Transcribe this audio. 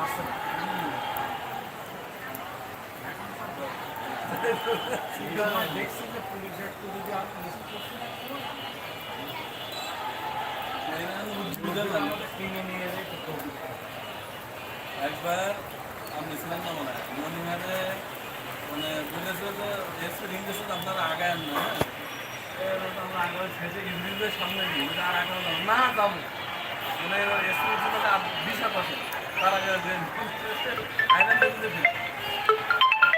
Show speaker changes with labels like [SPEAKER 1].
[SPEAKER 1] একবার আমি ছিলেন না মনে হয় মনিহারে মানে বলেছে যে এসে রিং দিয়েছে আপনারা আগায় না আগে শেষে ইংরেজদের সামনে গিয়ে আর না যাব মানে ছিল